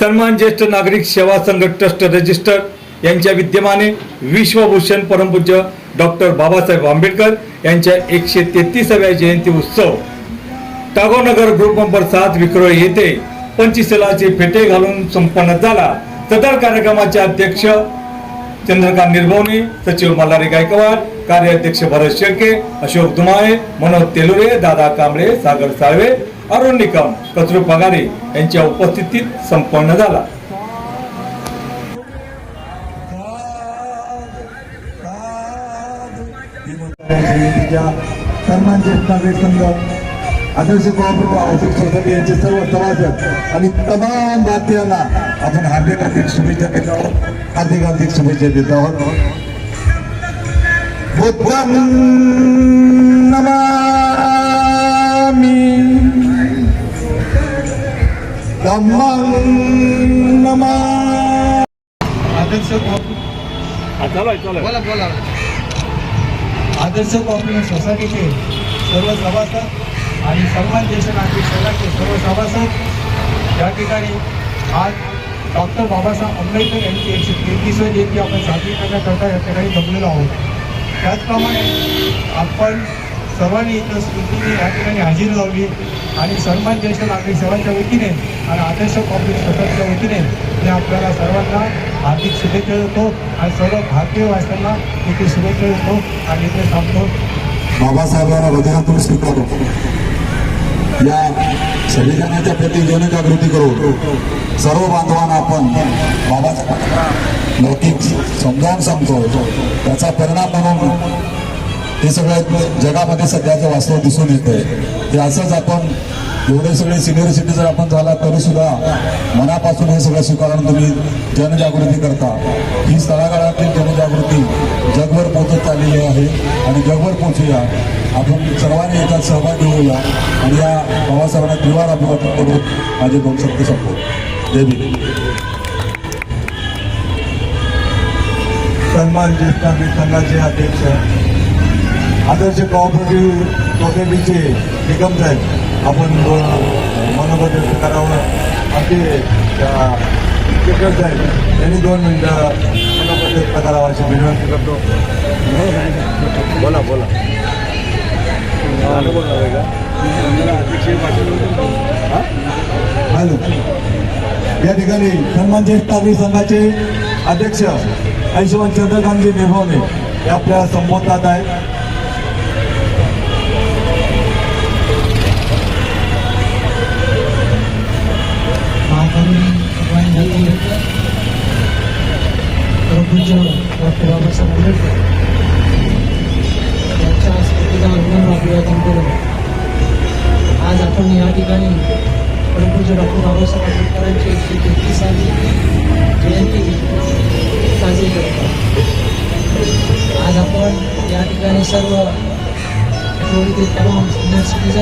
सन्मान ज्येष्ठ नागरिक सेवा संघ ट्रस्ट रजिस्टर यांच्या विद्यमाने विश्वभूषण परमपूज्य डॉक्टर बाबासाहेब आंबेडकर यांच्या एकशे तेहतीसाव्या जयंती उत्सव टागोनगर ग्रुप नंबर सात विक्रोळ येथे पंचवीसलाचे फेटे घालून संपन्न झाला. सदर कार्यक्रमाचे अध्यक्ष चंद्रकांत निर्भवणे सचिव मल्हारी गायकवाड कार्याध्यक्ष भरत शेळके अशोक दुमाळे मनोज तेलुरे दादा कांबळे सागर साळवे अरुण निकम कचरू पगारे यांच्या उपस्थितीत संपन्न झाला जयंतीच्या नागरिक संघ आदर्श कोऑपरेटिव्ह हाऊसिंग सोसायटी यांचे सर्व सभासद आणि तमाम भारतीयांना आपण हार्दिक हार्दिक शुभेच्छा देत आहोत हार्दिक हार्दिक शुभेच्छा देत आहोत बुद्धं नमा आदर्श कॉप- सोसायटीचे सर्व सभासद आणि सन्मान ज्येष्ठ नागरिक संघाचे सर्व सभासद. या ठिकाणी आज डॉक्टर बाबासाहेब आंबेडकर यांची एकशे तेहतीसवी जयंती आपण साजरी करण्याकरता या ठिकाणी जमलेलो आहोत. त्याचप्रमाणे आपण सर्वांनी इथं स्मृतीने या ठिकाणी हजेरी लावली आणि सन्मान ज्येष्ठ नागरिक सेवांच्या वतीने आणि आदर्श कॉपरेटिव्ह स्वतःच्या वतीने मी आपल्याला सर्वांना हार्दिक शुभेच्छा देतो आणि सर्व भारतीय वाचकांना इथे शुभेच्छा देतो आणि इथे थांबतो. बाबासाहेबांना हृदयातून स्वीकारतो या संविधानाच्या प्रती जनजागृती करू सर्व बांधवांना आपण बाबासाहेब नक्कीच समजावून सांगतो. त्याचा परिणाम म्हणून हे सगळं जगामध्ये सध्याचं वास्तव दिसून येतंय. ते असंच आपण एवढे सगळे सिनियर सिटीजन आपण झाला तरी सुद्धा मनापासून हे सगळं स्वीकारून तुम्ही जनजागृती करता. ही स्थळागाळातील जनजागृती जगभर पोहोचत चाललेली आहे आणि जगभर पोहोचूया. आपण सर्वांनी याच्यात सहभागी होऊया आणि या बाबासाहेबांना त्रिवार अभिवादन करून माझे दोन शब्द संपवतो जय भीम. सन्मान ज्येष्ठ संघाचे अध्यक्ष आदर्श कोऑपरेटिव्ह सोसायटीचे निगम साहेब आपण मनोगत व्यक्त करावं. आमचे स्पीकर साहेब यांनी दोन मिनिटं मनोगत व्यक्त करावं अशी विनंती करतो. बोला बोला. हॅलो. या ठिकाणी सन्मान ज्येष्ठ नागरिक संघाचे अध्यक्ष ऐशवन चंद्रकांतजी निर्भवणे हे आपल्या संबोधतात आहेत. प्रभूज्य डॉक्टर बाबासाहेब आंबेडकर यांच्या स्मृतीला अभिनंदन आज आपण या ठिकाणी प्रभूज्य डॉक्टर बाबासाहेब आंबेडकरांची एकशे तेहतीसावी जयंती साजरी करतो आज आपण या ठिकाणी सर्व तमाम सिनियर सिटीजन